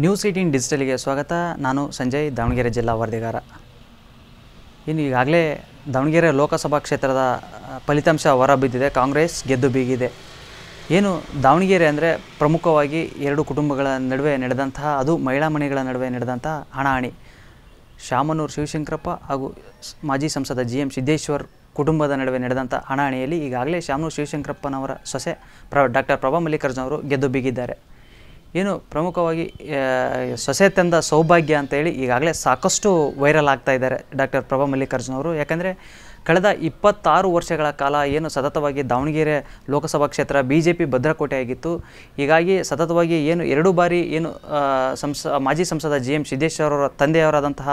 News eighteen ಡಿಜಿಟಲ್ಗೆ ಸ್ವಾಗತ. ನಾನು ಸಂಜಯ್, ದಾವಣಗೆರೆ ಜಿಲ್ಲಾ ವರದಿಗಾರ. ಇನ್ನು ಈಗಾಗಲೇ ದಾವಣಗೆರೆ ಲೋಕಸಭಾ ಕ್ಷೇತ್ರದ ಫಲಿತಾಂಶ ಹೊರಬಿದ್ದಿದೆ ಕಾಂಗ್ರೆಸ್ ಗೆದ್ದು ಬೀಗಿದೆ. ಏನು ದಾವಣಗೆರೆ ಅಂದರೆ ಪ್ರಮುಖವಾಗಿ ಎರಡು ಕುಟುಂಬಗಳ ನಡುವೆ ನಡೆದಂತಹ, ಅದು ಮಹಿಳಾ ಮನೆಗಳ ನಡುವೆ ನಡೆದಂತಹ ಹಣಾಹಣಿ. ಶಾಮನೂರು ಶಿವಶಂಕರಪ್ಪ ಹಾಗೂ ಮಾಜಿ ಸಂಸದ ಜಿ ಎಂ ಸಿದ್ದೇಶ್ವರ್ ಕುಟುಂಬದ ನಡುವೆ ನಡೆದಂಥ ಹಣಾಹಣಿಯಲ್ಲಿ ಈಗಾಗಲೇ ಶಾಮನೂರು ಶಿವಶಂಕರಪ್ಪನವರ ಸೊಸೆ ಪ್ರ, ಡಾಕ್ಟರ್ ಪ್ರಭಾ ಮಲ್ಲಿಕಾರ್ಜುನ ಅವರು ಗೆದ್ದು ಬೀಗಿದ್ದಾರೆ. ಏನು ಪ್ರಮುಖವಾಗಿ ಆ, ಸೊಸೆ ತಂದ ಸೌಭಾಗ್ಯ ಅಂತ ಹೇಳಿ ಈಗಾಗಲೇ ಸಾಕಷ್ಟು ವೈರಲ್ ಆಗ್ತಾ ಇದ್ದಾರೆ ಡಾಕ್ಟರ್ ಪ್ರಭಾ ಮಲ್ಲಿಕಾರ್ಜುನ ಅವರು. ಯಾಕಂದರೆ ಕಳೆದ ಇಪ್ಪತ್ತಾರು ವರ್ಷಗಳ ಕಾಲ ಏನು ಸತತವಾಗಿ ದಾವಣಗೆರೆ ಲೋಕಸಭಾ ಕ್ಷೇತ್ರ ಬಿ ಜೆ ಪಿ ಭದ್ರಕೋಟೆಯಾಗಿತ್ತು ಹೀಗಾಗಿ ಸತತವಾಗಿ ಏನು ಎರಡು ಬಾರಿ ಏನು ಸಂಸ ಮಾಜಿ ಸಂಸದ ಜಿ ಎಂ ಸಿದ್ದೇಶ್ವರ ಅವರ ತಂದೆಯವರಾದಂತಹ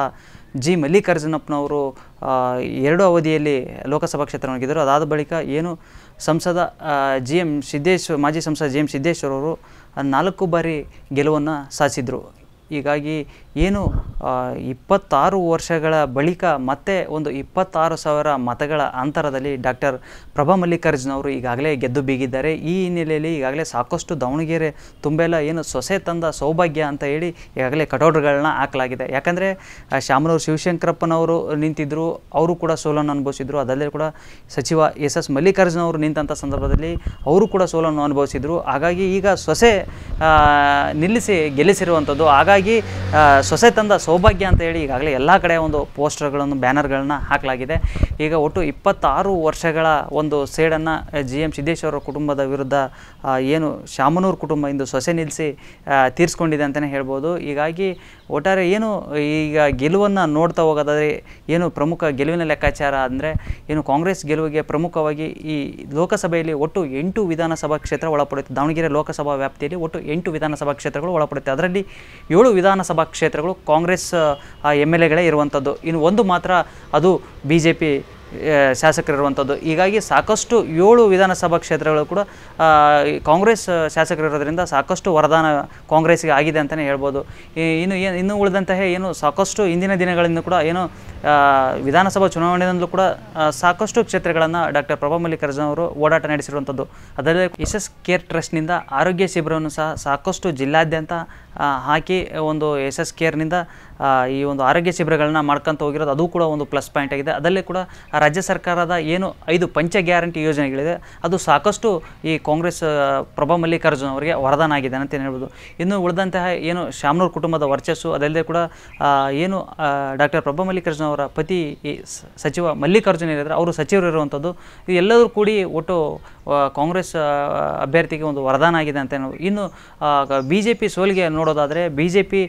ಜಿ ಮಲ್ಲಿಕಾರ್ಜುನಪ್ಪನವರು ಎರಡು ಅವಧಿಯಲ್ಲಿ ಲೋಕಸಭಾ ಕ್ಷೇತ್ರವಾಗಿದ್ದರು ಅದಾದ ಬಳಿಕ ಏನು ಸಂಸದ ಜಿ ಎಂ ಸಿದ್ದೇಶ್ವರ್ ಮಾಜಿ ಸಂಸದ ಜಿ ಎಂ ಸಿದ್ದೇಶ್ವರವರು ನಾಲ್ಕು ಬಾರಿ ಗೆಲುವನ್ನು ಸಾಧಿಸಿದರು. ಹೀಗಾಗಿ ಏನು ಇಪ್ಪತ್ತಾರು ವರ್ಷಗಳ ಬಳಿಕ ಮತ್ತೆ ಒಂದು ಇಪ್ಪತ್ತಾರು ಸಾವಿರ ಮತಗಳ ಅಂತರದಲ್ಲಿ ಡಾಕ್ಟರ್ ಪ್ರಭಾ ಮಲ್ಲಿಕಾರ್ಜುನ್ ಅವರು ಈಗಾಗಲೇ ಗೆದ್ದು ಬೀಗಿದ್ದಾರೆ. ಈ ಹಿನ್ನೆಲೆಯಲ್ಲಿ ಈಗಾಗಲೇ ಸಾಕಷ್ಟು ದಾವಣಗೆರೆ ತುಂಬೆಲ್ಲ ಏನು ಸೊಸೆ ತಂದ ಸೌಭಾಗ್ಯ ಅಂತ ಹೇಳಿ ಈಗಾಗಲೇ ಕಟೌಟ್ಗಳನ್ನ ಹಾಕಲಾಗಿದೆ. ಯಾಕಂದರೆ ಶಾಮನೂರು ಶಿವಶಂಕರಪ್ಪನವರು ನಿಂತಿದ್ದರು ಅವರು ಕೂಡ ಸೋಲನ್ನು ಅನುಭವಿಸಿದ್ರು, ಅದಲ್ಲದೆ ಕೂಡ ಸಚಿವ ಎಸ್ ಎಸ್ ಮಲ್ಲಿಕಾರ್ಜುನ ಅವರು ನಿಂತಹ ಸಂದರ್ಭದಲ್ಲಿ ಅವರು ಕೂಡ ಸೋಲನ್ನು ಅನುಭವಿಸಿದರು. ಹಾಗಾಗಿ ಈಗ ಸೊಸೆ ನಿಲ್ಲಿಸಿ ಗೆಲ್ಲಿಸಿರುವಂಥದ್ದು. ಹಾಗಾಗಿ ಆ, ಸೊಸೆ ತಂದ ಸೌಭಾಗ್ಯ ಅಂತ ಹೇಳಿ ಈಗಾಗಲೇ ಎಲ್ಲ ಕಡೆ ಒಂದು ಪೋಸ್ಟರ್ಗಳನ್ನು ಬ್ಯಾನರ್ಗಳನ್ನ ಹಾಕಲಾಗಿದೆ. ಈಗ ಒಟ್ಟು ಇಪ್ಪತ್ತಾರು ವರ್ಷಗಳ ಒಂದು ಸೇಡನ್ನು ಜಿ ಎಂ ಸಿದ್ದೇಶ್ವರ ಕುಟುಂಬದ ವಿರುದ್ಧ ಏನು ಶಾಮನೂರು ಕುಟುಂಬ ಇಂದು ಸೊಸೆ ನಿಲ್ಲಿಸಿ ತೀರಿಸ್ಕೊಂಡಿದೆ ಅಂತಲೇ ಹೇಳ್ಬೋದು. ಹೀಗಾಗಿ ಒಟ್ಟಾರೆ ಏನು ಈಗ ಗೆಲುವನ್ನು ನೋಡ್ತಾ ಹೋಗೋದಾದರೆ ಏನು ಪ್ರಮುಖ ಗೆಲುವಿನ ಲೆಕ್ಕಾಚಾರ ಅಂದರೆ ಏನು ಕಾಂಗ್ರೆಸ್ ಗೆಲುವಿಗೆ ಪ್ರಮುಖವಾಗಿ ಈ ಲೋಕಸಭೆಯಲ್ಲಿ ಒಟ್ಟು ಎಂಟು ವಿಧಾನಸಭಾ ಕ್ಷೇತ್ರ ಒಳಪಡುತ್ತೆ. ದಾವಣಗೆರೆ ಲೋಕಸಭಾ ವ್ಯಾಪ್ತಿಯಲ್ಲಿ ಒಟ್ಟು ಎಂಟು ವಿಧಾನಸಭಾ ಕ್ಷೇತ್ರಗಳು ಒಳಪಡುತ್ತೆ. ಅದರಲ್ಲಿ ಏಳು ವಿಧಾನಸಭಾ ಕ್ಷೇತ್ರಗಳು ಕಾಂಗ್ರೆಸ್ ಎಂ ಎಲ್ ಎಗಳೇ ಇರುವಂಥದ್ದು. ಇನ್ನು ಒಂದು ಮಾತ್ರ ಅದು ಬಿ ಜೆ ಪಿ ಶಾಸಕರಿರುವಂಥದ್ದು. ಹೀಗಾಗಿ ಸಾಕಷ್ಟು ಏಳು ವಿಧಾನಸಭಾ ಕ್ಷೇತ್ರಗಳು ಕೂಡ ಕಾಂಗ್ರೆಸ್ ಶಾಸಕರಿರೋದ್ರಿಂದ ಸಾಕಷ್ಟು ವರದಾನ ಕಾಂಗ್ರೆಸ್ಗೆ ಆಗಿದೆ ಅಂತಲೇ ಹೇಳ್ಬೋದು. ಇನ್ನು ಏನು, ಇನ್ನು ಉಳಿದಂತಹ ಏನು ಸಾಕಷ್ಟು ಇಂದಿನ ದಿನಗಳಿಂದ ಕೂಡ ಏನು ವಿಧಾನಸಭಾ ಚುನಾವಣೆಯಿಂದಲೂ ಕೂಡ ಸಾಕಷ್ಟು ಕ್ಷೇತ್ರಗಳನ್ನು ಡಾಕ್ಟರ್ ಪ್ರಭಾ ಮಲ್ಲಿಕಾರ್ಜುನ ಅವರು ಓಡಾಟ ನಡೆಸಿರುವಂಥದ್ದು. ಅದರಲ್ಲೇ ಎಸ್ ಕೇರ್ ಟ್ರಸ್ಟ್ನಿಂದ ಆರೋಗ್ಯ ಶಿಬಿರವನ್ನು ಸಹ ಸಾಕಷ್ಟು ಜಿಲ್ಲಾದ್ಯಂತ ಹಾಕಿ ಒಂದು ಎಸ್ ಎಸ್ ಕೇರ್ನಿಂದ ಈ ಒಂದು ಆರೋಗ್ಯ ಶಿಬಿರಗಳನ್ನ ಮಾಡ್ಕೊಂತ ಹೋಗಿರೋದು ಅದು ಕೂಡ ಒಂದು ಪ್ಲಸ್ ಪಾಯಿಂಟ್ ಆಗಿದೆ. ಅದರಲ್ಲೇ ಕೂಡ ರಾಜ್ಯ ಸರ್ಕಾರದ ಏನು ಐದು ಪಂಚ ಗ್ಯಾರಂಟಿ ಯೋಜನೆಗಳಿದೆ, ಅದು ಸಾಕಷ್ಟು ಈ ಕಾಂಗ್ರೆಸ್ ಪ್ರಭಾ ಮಲ್ಲಿಕಾರ್ಜುನ್ ಅವರಿಗೆ ವರದಾನ ಆಗಿದೆ ಅಂತ ಹೇಳ್ಬೋದು ಇನ್ನು ಉಳಿದಂತಹ ಏನು ಶಾಮನೂರು ಕುಟುಂಬದ ವರ್ಚಸ್ಸು, ಅದಲ್ಲದೆ ಕೂಡ ಏನು ಡಾಕ್ಟರ್ ಪ್ರಭಾ ಮಲ್ಲಿಕಾರ್ಜುನ ಅವರ ಪತಿ, ಈ ಸಚಿವ ಮಲ್ಲಿಕಾರ್ಜುನ್ ಏನಿದ್ರೆ ಅವರು ಸಚಿವರು ಇರುವಂಥದ್ದು ಎಲ್ಲರೂ ಕೂಡಿ ಒಟ್ಟು ಕಾಂಗ್ರೆಸ್ ಅಭ್ಯರ್ಥಿಗೆ ಒಂದು ವರದಾನ ಆಗಿದೆ ಅಂತ ಹೇಳ್ಬೋದು. ಇನ್ನು ಬಿ ಜೆ ಪಿ ಸೋಲಿಗೆ ನೋಡೋದಾದರೆ ಬಿ ಜೆ ಪಿ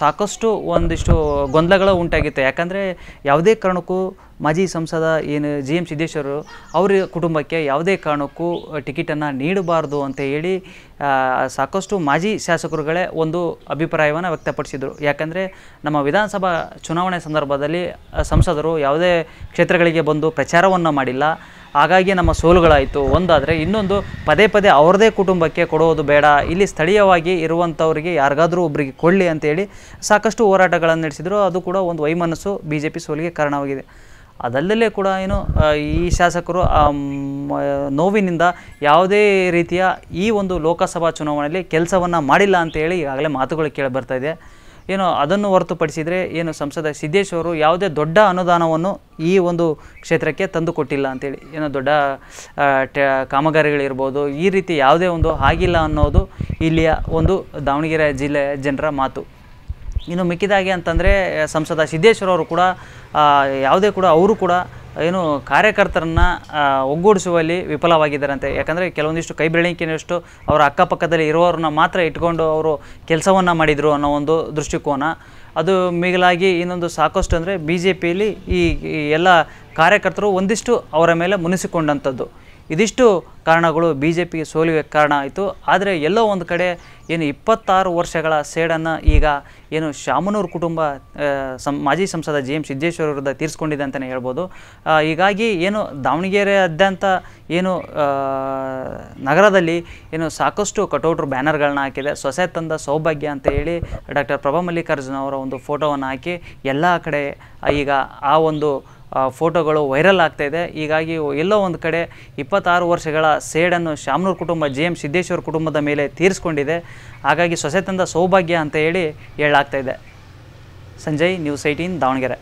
ಸಾಕಷ್ಟು ಒಂದಿಷ್ಟು ಗೊಂದಲಗಳು ಉಂಟಾಗಿತ್ತು ಯಾಕಂದರೆ ಯಾವುದೇ ಕಾರಣಕ್ಕೂ ಮಾಜಿ ಸಂಸದ ಏನು ಜಿ ಎಂ ಸಿದ್ದೇಶ್ವರು ಅವರ ಕುಟುಂಬಕ್ಕೆ ಯಾವುದೇ ಕಾರಣಕ್ಕೂ ಟಿಕೆಟನ್ನು ನೀಡಬಾರ್ದು ಅಂತ ಹೇಳಿ ಸಾಕಷ್ಟು ಮಾಜಿ ಶಾಸಕರುಗಳೇ ಒಂದು ಅಭಿಪ್ರಾಯವನ್ನು ವ್ಯಕ್ತಪಡಿಸಿದರು. ಯಾಕಂದರೆ ನಮ್ಮ ವಿಧಾನಸಭಾ ಚುನಾವಣೆ ಸಂದರ್ಭದಲ್ಲಿ ಸಂಸದರು ಯಾವುದೇ ಕ್ಷೇತ್ರಗಳಿಗೆ ಬಂದು ಪ್ರಚಾರವನ್ನು ಮಾಡಿಲ್ಲ. ಹಾಗಾಗಿ ನಮ್ಮ ಸೋಲುಗಳಾಯಿತು. ಒಂದಾದರೆ ಇನ್ನೊಂದು, ಪದೇ ಪದೇ ಅವ್ರದೇ ಕುಟುಂಬಕ್ಕೆ ಕೊಡೋದು ಬೇಡ. ಇಲ್ಲಿ ಸ್ಥಳೀಯವಾಗಿ ಇರುವಂಥವ್ರಿಗೆ ಯಾರಿಗಾದರೂ ಒಬ್ಬರಿಗೆ ಕೊಡಲಿ ಅಂತೇಳಿ ಸಾಕಷ್ಟು ಹೋರಾಟಗಳನ್ನು ನಡೆಸಿದರು. ಅದು ಕೂಡ ಒಂದು ವೈಮನಸ್ಸು ಬಿ ಸೋಲಿಗೆ ಕಾರಣವಾಗಿದೆ. ಅದಲ್ಲದೆ ಕೂಡ ಏನು ಈ ಶಾಸಕರು ನೋವಿನಿಂದ ಯಾವುದೇ ರೀತಿಯ ಈ ಒಂದು ಲೋಕಸಭಾ ಚುನಾವಣೆಯಲ್ಲಿ ಕೆಲಸವನ್ನು ಮಾಡಿಲ್ಲ ಅಂತೇಳಿ ಈಗಾಗಲೇ ಮಾತುಗಳು ಕೇಳಿ ಬರ್ತಾ ಇದೆ. ಏನು ಅದನ್ನು ಹೊರತುಪಡಿಸಿದರೆ ಏನು ಸಂಸದ ಸಿದ್ದೇಶ್ವರು ಯಾವುದೇ ದೊಡ್ಡ ಅನುದಾನವನ್ನು ಈ ಒಂದು ಕ್ಷೇತ್ರಕ್ಕೆ ತಂದು ಕೊಟ್ಟಿಲ್ಲ ಅಂತೇಳಿ ಏನೋ ದೊಡ್ಡ ಕಾಮಗಾರಿಗಳಿರ್ಬೋದು, ಈ ರೀತಿ ಯಾವುದೇ ಒಂದು ಆಗಿಲ್ಲ ಅನ್ನೋದು ಇಲ್ಲಿಯ ಒಂದು ದಾವಣಗೆರೆ ಜಿಲ್ಲೆಯ ಜನರ ಮಾತು. ಇನ್ನು ಮಿಕ್ಕಿದಾಗೆ ಅಂತಂದರೆ, ಸಂಸದ ಸಿದ್ದೇಶ್ವರ ಅವರು ಕೂಡ ಯಾವುದೇ ಕೂಡ ಅವರು ಕೂಡ ಏನು ಕಾರ್ಯಕರ್ತರನ್ನ ಒಗ್ಗೂಡಿಸುವಲ್ಲಿ ವಿಫಲವಾಗಿದ್ದಾರಂತೆ. ಯಾಕಂದರೆ ಕೆಲವೊಂದಿಷ್ಟು ಕೈ ಬೆಳಕಿನಷ್ಟು ಅವರ ಅಕ್ಕಪಕ್ಕದಲ್ಲಿ ಇರುವವ್ರನ್ನ ಮಾತ್ರ ಇಟ್ಕೊಂಡು ಅವರು ಕೆಲಸವನ್ನು ಮಾಡಿದರು ಅನ್ನೋ ಒಂದು ದೃಷ್ಟಿಕೋನ. ಅದು ಮಿಗಿಲಾಗಿ ಇನ್ನೊಂದು ಸಾಕಷ್ಟು ಅಂದರೆ ಬಿ ಜೆ ಪಿಯಲ್ಲಿ ಈ ಎಲ್ಲ ಕಾರ್ಯಕರ್ತರು ಒಂದಿಷ್ಟು ಅವರ ಮೇಲೆ ಮುನಿಸಿಕೊಂಡಂಥದ್ದು. ಇದಿಷ್ಟು ಕಾರಣಗಳು ಬಿ ಜೆ ಪಿಗೆ ಸೋಲಿಗೆ ಕಾರಣ ಆಯಿತು. ಆದರೆ ಎಲ್ಲೋ ಒಂದು ಕಡೆ ಏನು ಇಪ್ಪತ್ತಾರು ವರ್ಷಗಳ ಸೇಡನ್ನು ಈಗ ಏನು ಶಾಮನೂರು ಕುಟುಂಬ ಸಂ, ಮಾಜಿ ಸಂಸದ ಜಿ ಎಂ ಸಿದ್ದೇಶ್ವರ ವಿರುದ್ಧ ತೀರಿಸ್ಕೊಂಡಿದೆ ಅಂತಲೇ ಹೇಳ್ಬೋದು. ಹೀಗಾಗಿ ಏನು ದಾವಣಗೆರೆಯಾದ್ಯಂತ ಏನು ನಗರದಲ್ಲಿ ಏನು ಸಾಕಷ್ಟು ಕಟೌಟ್ರು ಬ್ಯಾನರ್ಗಳನ್ನ ಹಾಕಿದೆ. ಸೊಸೆ ತಂದ ಸೌಭಾಗ್ಯ ಅಂತ ಹೇಳಿ ಡಾಕ್ಟರ್ ಪ್ರಭಾ ಮಲ್ಲಿಕಾರ್ಜುನ ಅವರ ಒಂದು ಫೋಟೋವನ್ನು ಹಾಕಿ ಎಲ್ಲ ಕಡೆ ಈಗ ಆ ಒಂದು ಫೋಟೋಗಳು ವೈರಲ್ ಆಗ್ತಾ ಇದೆ. ಹೀಗಾಗಿ ಎಲ್ಲೋ ಒಂದು ಕಡೆ ಇಪ್ಪತ್ತಾರು ವರ್ಷಗಳ ಸೇಡನ್ನು ಶಾಮನೂರು ಕುಟುಂಬ, ಜೆ ಎಂ ಸಿದ್ದೇಶ್ವರ ಕುಟುಂಬದ ಮೇಲೆ ತೀರಿಸ್ಕೊಂಡಿದೆ. ಹಾಗಾಗಿ ಸೊಸೆ ತಂದ ಸೌಭಾಗ್ಯ ಅಂತ ಹೇಳಿ ಹೇಳಲಾಗ್ತಾ ಇದೆ. Sanjay news eighteen Davanagere.